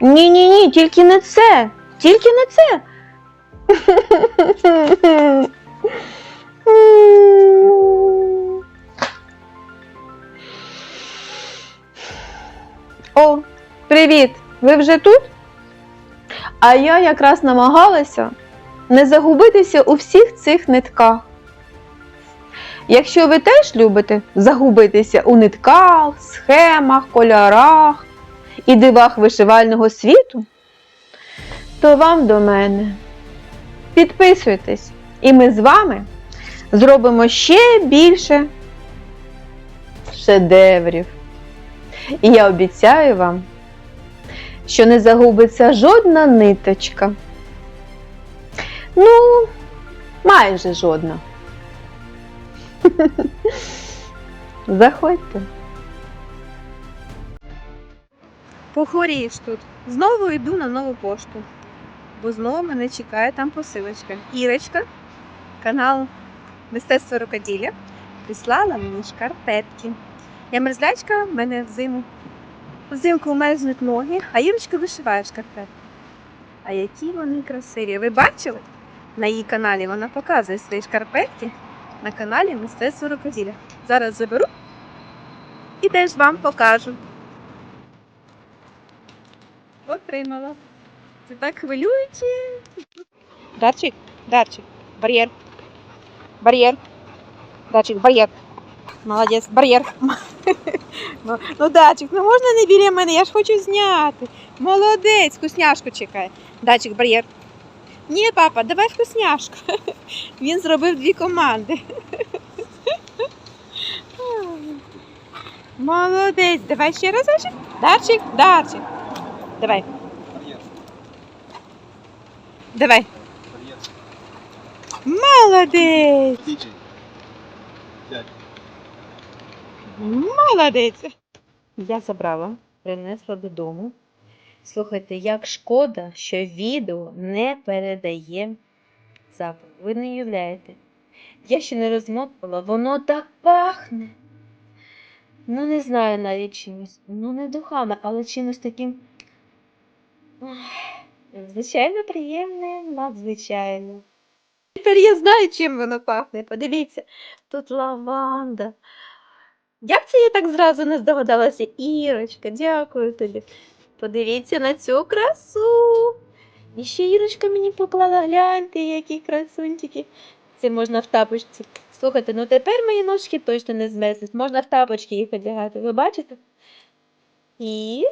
Ні, ні, ні, тільки не це. Тільки не це. О, привіт! Ви вже тут? А я якраз намагалася не загубитися у всіх цих нитках. Якщо ви теж любите загубитися у нитках, схемах, кольорах і дивах вишивального світу, то вам до мене. Підписуйтесь, і ми з вами зробимо ще більше шедеврів. І я обіцяю вам, що не загубиться жодна ниточка. Ну, майже жодна. Заходьте. Похворієш тут. Знову йду на нову пошту. Бо знову мене чекає там посилочка. Ірочка, канал Мистецтво рукоділля, прислала мені шкарпетки. Я мерзлячка, в мене взиму. Взимку мерзнуть ноги, а Ірочка вишиває шкарпетки. А які вони красиві. Ви бачили? На її каналі вона показує свої шкарпетки на каналі Мистецтво рукоділля. Зараз заберу і теж вам покажу. Отримала. Це так хвилююче. Дарчик, Дарчик, бар'єр. Бар'єр. Дарчик, бар'єр. Молодець, бар'єр. Ну, ну, Дарчик, ну можна не біля мене, я ж хочу зняти. Молодець, вкусняшку чекає. Датчик, бар'єр. Ні, папа, давай вкусняшку. Він зробив дві команди. Молодець, давай ще разочок. Дарчик, Дарчик. Давай. Давай. Молодець. Молодець. Я забрала, принесла додому. Слухайте, як шкода, що відео не передає запах. Ви не уявляєте. Я ще не розмотувала, воно так пахне. Ну, не знаю навіть чимось. Ну, не духами, але чимось таким. Звичайно, приємним, надзвичайно. Тепер я знаю, чим воно пахне. Подивіться, тут лаванда. Як це я так зразу не здогадалася? Ірочка, дякую тобі. Подивіться на цю красу. І ще Ірочка мені поклала, гляньте, які красунчики. Це можна в тапочці. Слухайте, ну тепер мої ножки точно не змерзнуть. Можна в тапочки їх одягати. Ви бачите? І.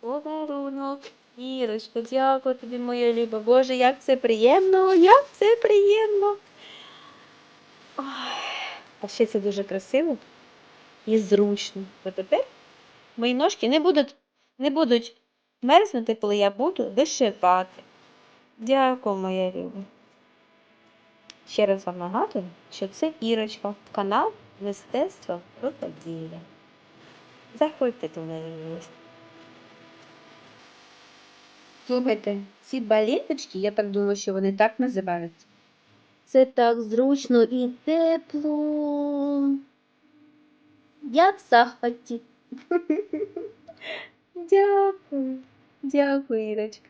Подарунок. Ірочка, дякую тобі, моя люба. Боже, як це приємно, як це приємно. Ой. А ще це дуже красиво і зручно. Бо тепер мої ножки не будуть, не будуть мерзнути, коли я буду вишивати. Дякую, моя люба. Ще раз вам нагадую, що це Ірочка, канал Мистецтво рукоділля. Заходьте до мене. Слухайте, ці балеточки, я так думаю, що вони так називаються. Це так зручно і тепло. Я в захваті. Дякую. Дякую, Ірочка.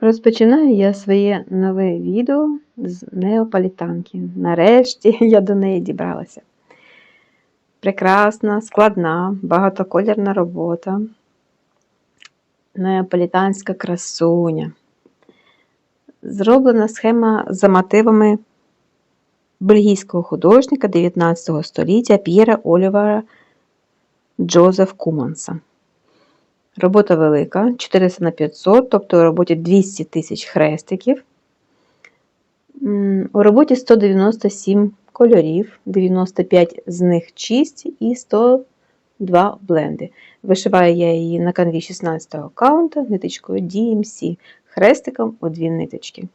Розпочинаю я своє нове відео з неополітанки. Нарешті я до неї дібралася. Прекрасна, складна, багатоколірна робота. Неаполітанська красуня. Зроблена схема за мотивами бельгійського художника 19 століття П'єра Олівера Джозеф Куманса. Робота велика, 400 на 500, тобто у роботі 200 тисяч хрестиків. У роботі 197 кольорів, 95 з них чисті і 102 бленди. Вишиваю я її на канві 16 аккаунта ниточкою DMC, хрестиком у дві ниточки.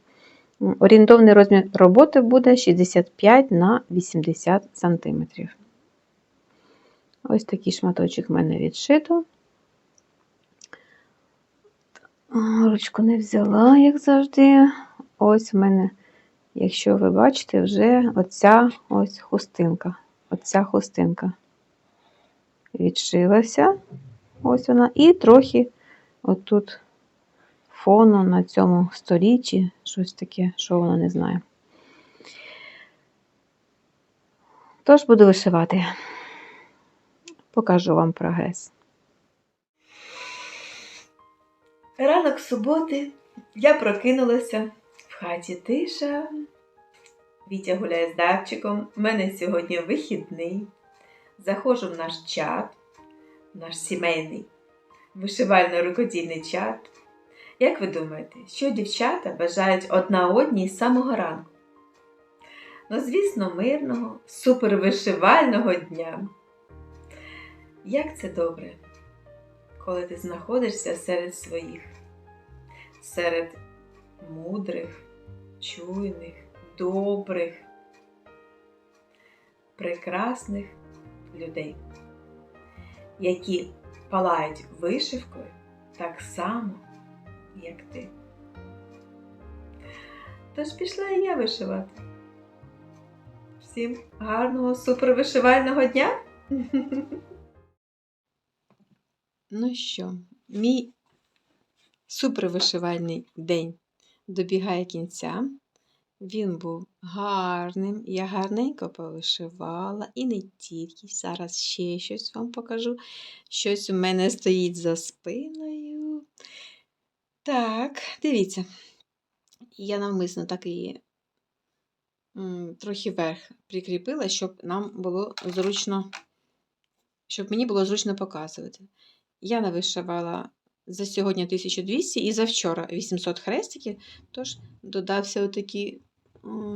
Орієнтовний розмір роботи буде 65 на 80 см. Ось такий шматочок в мене відшито. Ручку не взяла, як завжди. Ось в мене, якщо ви бачите, вже оця ось хустинка. Оця хустинка відшилася. Ось вона. І трохи отут фону на цьому столі чи щось таке, що вона не знає. Тож буду вишивати. Покажу вам прогрес. Ранок суботи я прокинулася, в хаті тиша. Вітя гуляє з Давчиком. У мене сьогодні вихідний. Заходжу в наш чат, наш сімейний вишивально-рукодільний чат. Як ви думаєте, що дівчата бажають одна одній з самого ранку? Ну, звісно, мирного, супервишивального дня. Як це добре, коли ти знаходишся серед своїх, серед мудрих, чуйних, добрих, прекрасних людей, які палають вишивкою так само, як ти. Тож пішла і я вишивати. Всім гарного супервишивального дня! Ну що, мій супервишивальний день добігає кінця. Він був гарним, я гарненько повишивала і не тільки. Зараз ще щось вам покажу. Щось у мене стоїть за спиною. Так, дивіться. Я навмисно так м, трохи вверх прикріпила, щоб нам було зручно, щоб мені було зручно показувати. Я навишивала за сьогодні 1200 і за вчора 800 хрестиків, тож додався отакий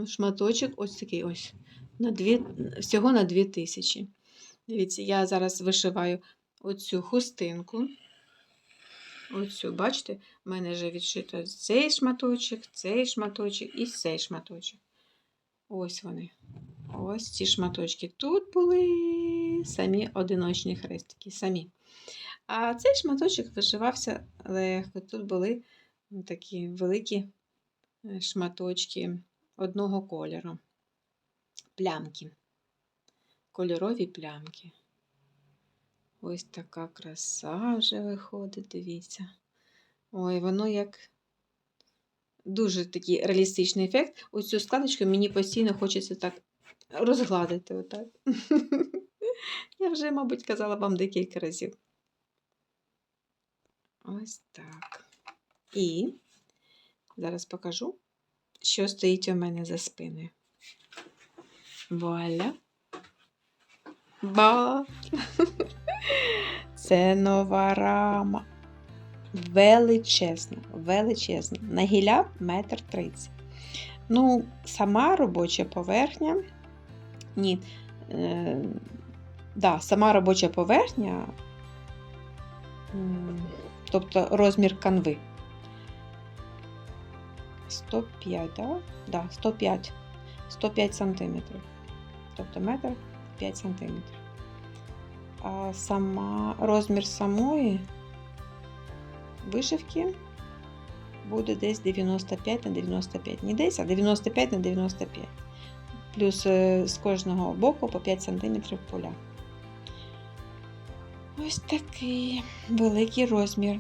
шматочок, ось такий ось, на дві, всього на 2000. Дивіться, я зараз вишиваю оцю хустинку. Оцю, бачите, в мене вже відшито цей шматочок, цей шматочок і цей шматочок. Ось вони. Ось ці шматочки. Тут були самі одиночні хрестики. самі. А цей шматочок вишивався легко. Тут були такі великі е, шматочки одного кольору. Плямки. Кольорові плямки. Ось така краса вже виходить, дивіться. Ой, воно як дуже такий реалістичний ефект. Оцю складочку мені постійно хочеться так розгладити. Отак. Я вже, мабуть, казала вам декілька разів. Ось так. І зараз покажу, що стоїть у мене за спиною. Вуаля. Ба! Це нова рама. Величезна, величезна. На гіля метр тридцять. Ну, сама робоча поверхня. Ні. Е, да, сама робоча поверхня, тобто розмір канви. 105, да? Да, 105. 105 сантиметрів. Тобто метр 5 сантиметрів. А сама розмір самої вишивки буде десь 95 на 95. Не десь, а 95 на 95. Плюс е, з кожного боку по 5 см поля. Ось такий великий розмір.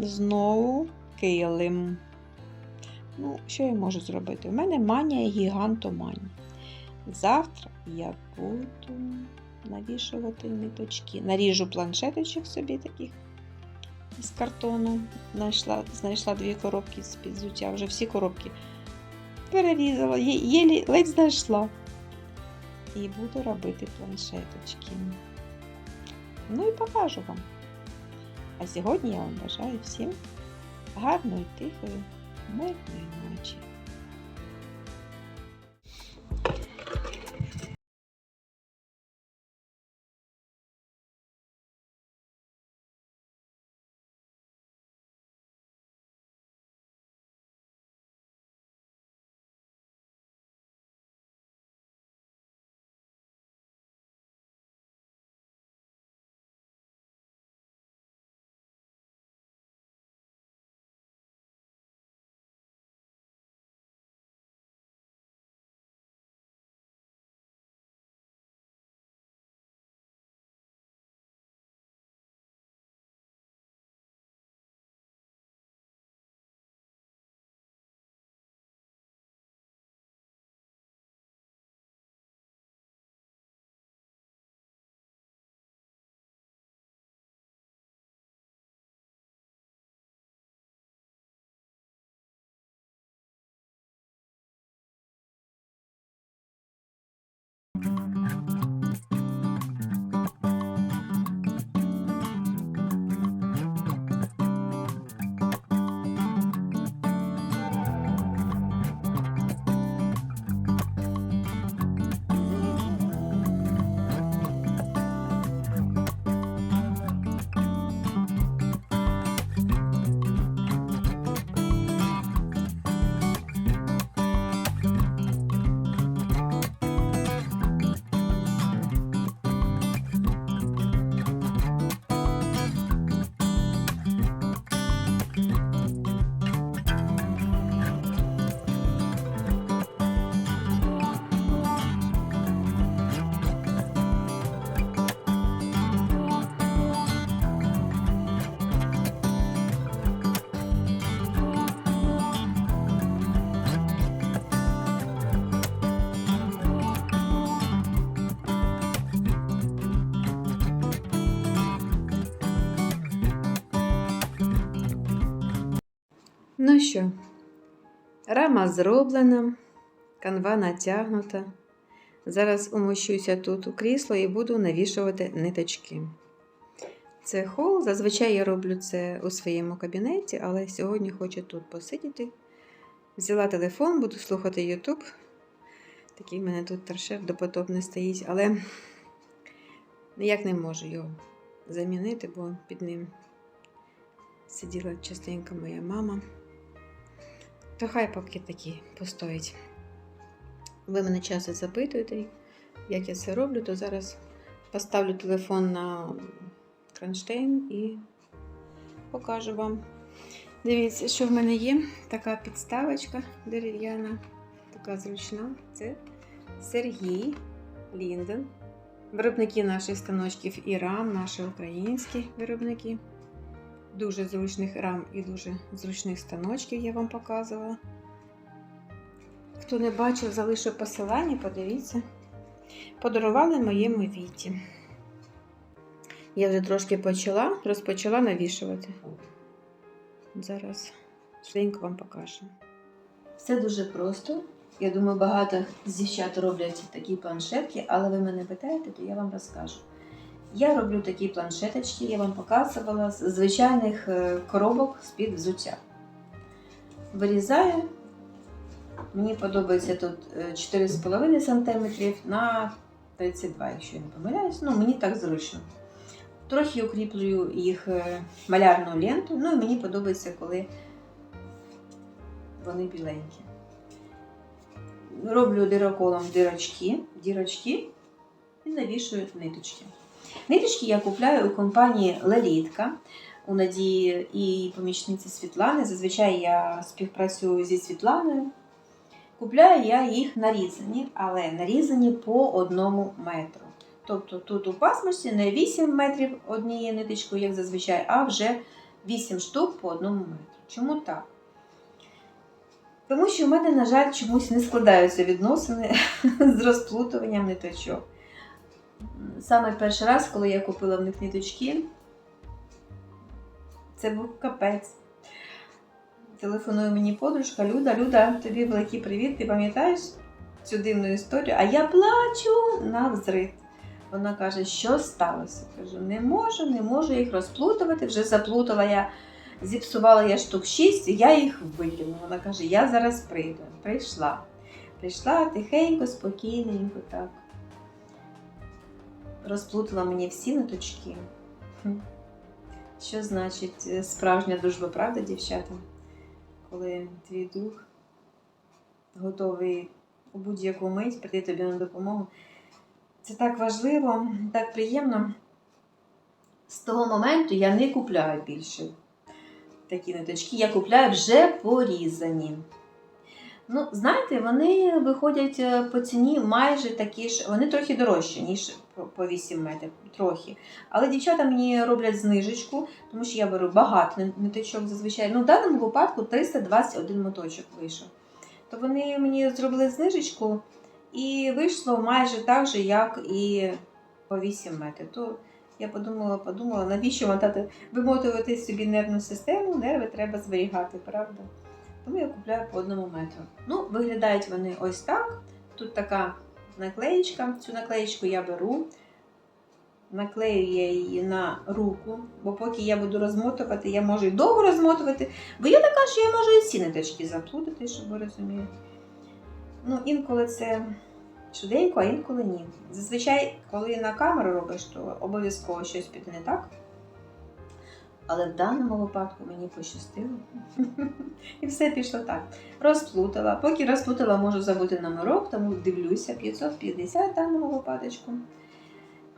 Знову килим. Ну, що я можу зробити? У мене манія гігантоманія. Завтра я буду навішувати ниточки. Наріжу планшеточок собі таких з картону. Знайшла, знайшла дві коробки з підзуття. Вже всі коробки перерізала, єлі ледь знайшла. І буду робити планшеточки. Ну і покажу вам. А сьогодні я вам бажаю всім гарної, тихої, мирної ночі. Ну що, рама зроблена, канва натягнута. Зараз умощуся тут у крісло і буду навішувати ниточки. Це хол. Зазвичай я роблю це у своєму кабінеті, але сьогодні хочу тут посидіти. Взяла телефон, буду слухати YouTube. Такий в мене тут торшер допотопний стоїть, але ніяк не можу його замінити, бо під ним сиділа частенько моя мама. То хай поки такі постоїть. Ви мене часто запитуєте, як я це роблю, то зараз поставлю телефон на кронштейн і покажу вам. Дивіться, що в мене є. Така підставочка дерев'яна, така зручна. Це Сергій Лінден. Виробники наших станочків і рам, наші українські виробники. Дуже зручних рам і дуже зручних станочків я вам показувала. Хто не бачив, залишу посилання, подивіться. Подарували моєму віті. Я вже трошки почала, розпочала навішувати. Зараз швиденько вам покажу. Все дуже просто. Я думаю, багато з дівчат роблять такі планшетки, але ви мене питаєте, то я вам розкажу. Я роблю такі планшеточки, я вам показувала з звичайних е, коробок з-під взуття. Вирізаю. Мені подобається тут е, 4,5 см на 32, якщо я не помиляюсь. Ну, мені так зручно. Трохи укріплюю їх е, малярну ленту. Ну і мені подобається, коли вони біленькі. Роблю дироколом дирочки, дірочки і навішую ниточки. Ниточки я купляю у компанії Лелітка у Надії і помічниці Світлани. Зазвичай я співпрацюю зі Світланою. Купляю я їх нарізані, але нарізані по одному метру. Тобто тут у пасмурці не 8 метрів однією ниточкою, як зазвичай, а вже 8 штук по одному метру. Чому так? Тому що в мене, на жаль, чомусь не складаються відносини з розплутуванням ниточок. Саме перший раз, коли я купила в них ниточки, це був капець. Телефонує мені подружка Люда. Люда, тобі великий привіт. Ти пам'ятаєш цю дивну історію? А я плачу на взрив. Вона каже, що сталося? Кажу, не можу, не можу їх розплутувати. Вже заплутала я, зіпсувала я штук 6, і я їх викинула. Вона каже, я зараз прийду. Прийшла. Прийшла тихенько, спокійненько так. Розплутала мені всі ниточки. Що значить е, справжня дружба, правда, дівчата? Коли твій дух готовий у будь-яку мить прийти тобі на допомогу. Це так важливо, так приємно. З того моменту я не купляю більше такі ниточки, я купляю вже порізані. Ну, знаєте, вони виходять е, по ціні майже такі ж, вони трохи дорожчі, ніж по- по 8 метрів. Трохи. Але дівчата мені роблять знижечку, тому що я беру багато ни- ниточок зазвичай. Ну, в даному випадку 321 моточок вийшов. То вони мені зробили знижечку і вийшло майже так же, як і по 8 метрів. То я подумала, подумала, навіщо мотати, вимотувати собі нервну систему, нерви треба зберігати, правда? Тому я купляю по одному метру. Ну, виглядають вони ось так. Тут така наклеєчка. Цю наклеєчку я беру, наклею я її на руку, бо поки я буду розмотувати, я можу і довго розмотувати, бо я така, що я можу і ці ниточки заплутати, щоб ви розуміли. Ну, інколи це швиденько, а інколи ні. Зазвичай, коли на камеру робиш, то обов'язково щось піде не так. Але в даному випадку мені пощастило. І все пішло так. Розплутала. Поки розплутала, можу забути номерок, тому дивлюся 550 в даному випадочку.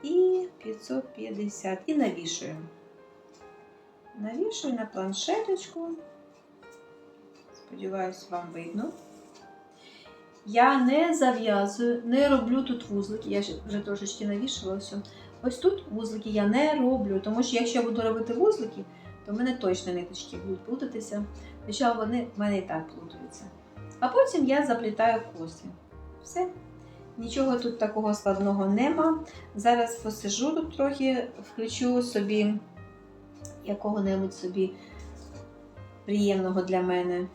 І 550. І навішую. Навішую на планшеточку. Сподіваюсь, вам видно. Я не зав'язую, не роблю тут вузлики. Я вже трошечки навішала все. Ось тут вузлики я не роблю, тому що якщо я буду робити вузлики, то в мене точно ниточки будуть плутатися. Хоча вони в мене і так плутаються. А потім я заплітаю коси. Все. Нічого тут такого складного нема. Зараз посижу тут трохи, включу собі якого-небудь собі приємного для мене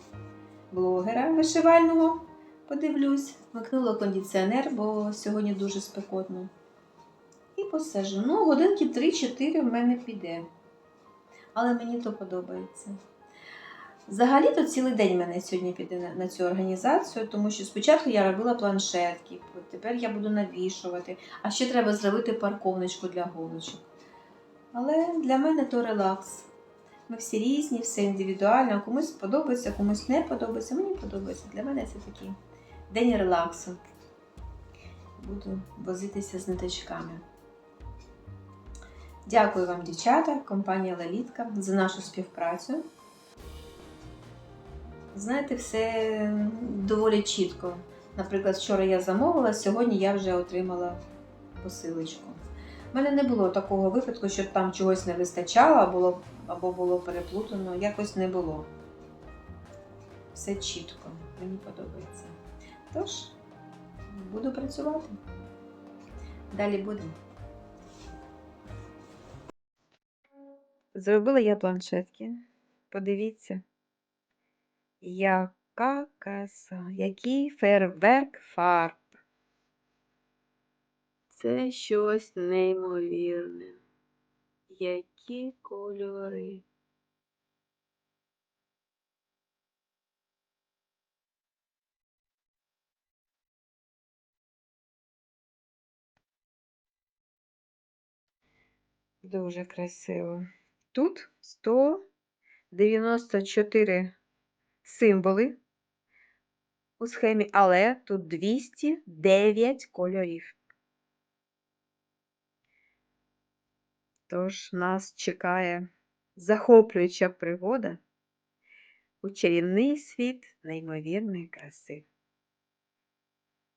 блогера вишивального. Подивлюсь, вмикнула кондиціонер, бо сьогодні дуже спекотно. Посажу. Ну, годинки 3-4 в мене піде. Але мені то подобається. Взагалі-то цілий день мене сьогодні піде на цю організацію, тому що спочатку я робила планшетки, тепер я буду навішувати, а ще треба зробити парковничку для голочок. Але для мене то релакс. Ми всі різні, все індивідуально. Комусь подобається, комусь не подобається. Мені подобається. Для мене це такий день релаксу. Буду возитися з ниточками. Дякую вам, дівчата, компанія Лелітка, за нашу співпрацю. Знаєте, все доволі чітко. Наприклад, вчора я замовила, сьогодні я вже отримала посилочку. У мене не було такого випадку, щоб там чогось не вистачало або було, або було переплутано. Якось не було. Все чітко, мені подобається. Тож, буду працювати. Далі буде. Зробила я планшетки. Подивіться. Яка краса, який фейерверк фарб. Це щось неймовірне. Які кольори. Дуже красиво. Тут 194 символи у схемі, але тут 209 кольорів. Тож нас чекає захоплююча пригода у чарівний світ неймовірної краси.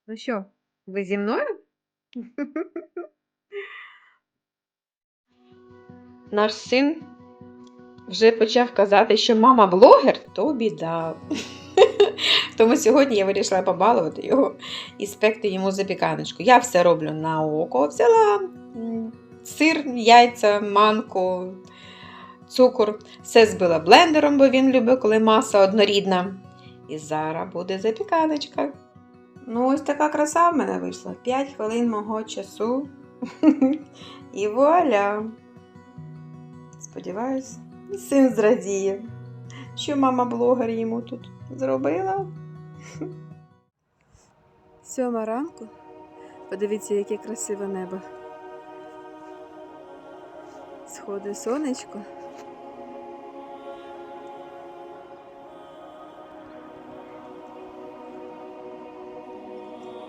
Ну що, ви зі мною? Наш син вже почав казати, що мама блогер, то біда. Тому сьогодні я вирішила побалувати його і спекти йому запіканочку. Я все роблю на око. Взяла сир, яйця, манку, цукор. Все збила блендером, бо він любить, коли маса однорідна. І зараз буде запіканочка. Ну, ось така краса в мене вийшла. 5 хвилин мого часу. І вуаля! Сподіваюсь, син зрадіє, що мама блогер йому тут зробила. Сьома ранку. Подивіться, яке красиве небо. Сходить сонечко.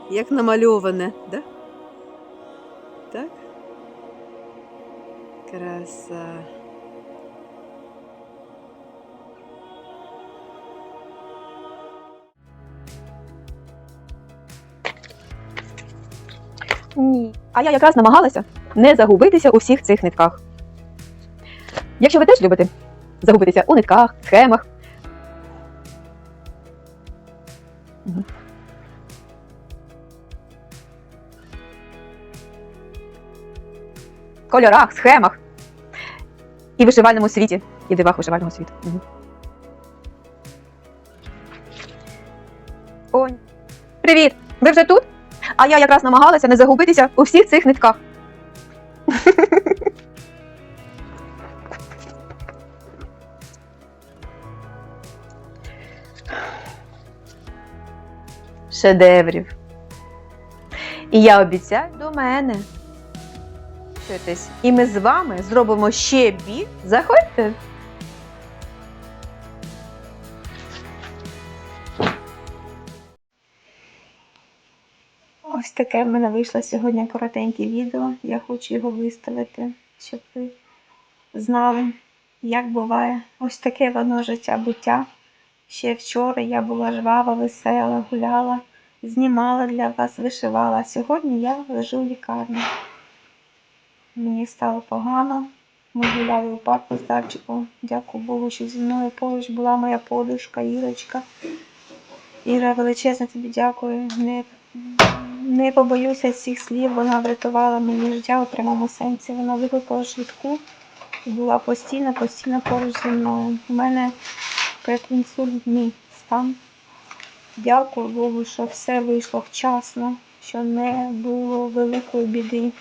Як намальоване, да? Так? Краса. А я якраз намагалася не загубитися у всіх цих нитках. Якщо ви теж любите загубитися у нитках, схемах. Кольорах, схемах і вишивальному світі, і дивах вишивального світу. Мгм. Ой. Привіт! Ви вже тут? А я якраз намагалася не загубитися у всіх цих нитках. Шедеврів. І я обіцяю до мене. І ми з вами зробимо ще бі. Заходьте. Таке в мене вийшло сьогодні коротеньке відео. Я хочу його виставити, щоб ви знали, як буває. Ось таке воно життя буття. Ще вчора я була жвава, весела, гуляла, знімала для вас, вишивала. Сьогодні я лежу в лікарні. Мені стало погано. Ми гуляли у парку з Дарчиком. Дякую Богу, що зі мною поруч була моя подушка, Ірочка. Іра, величезно тобі дякую. Не не побоюся цих слів, вона врятувала мені життя у прямому сенсі. Вона викликала швидку і була постійно, постійно поруч зі мною. У мене предінсультний стан. Дякую Богу, що все вийшло вчасно, що не було великої біди.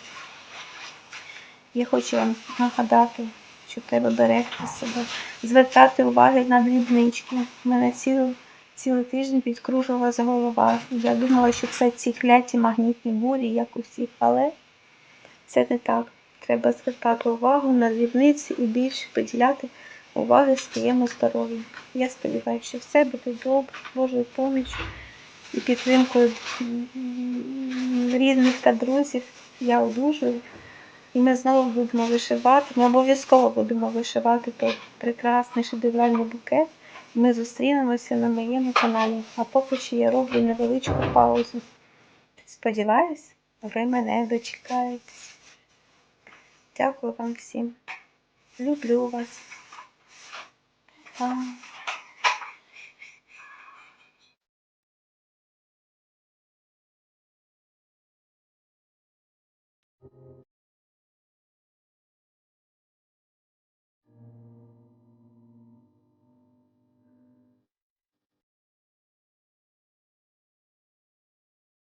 Я хочу вам нагадати, що треба берегти себе, звертати увагу на дрібнички. У мене цілий, цілий тиждень підкружувалася голова. Я думала, що це ці кляті магнітні бурі, як у всіх, але це не так. Треба звертати увагу на дрібниці і більше приділяти уваги своєму здоров'ю. Я сподіваюся, що все буде добре, Божою поміччю і підтримкою рідних та друзів. Я одужую. І ми знову будемо вишивати. Ми обов'язково будемо вишивати той прекрасний шедевральний букет. Ми зустрінемося на моєму каналі. А поки що я роблю невеличку паузу. Сподіваюсь, ви мене дочекаєтесь. Дякую вам всім. Люблю вас.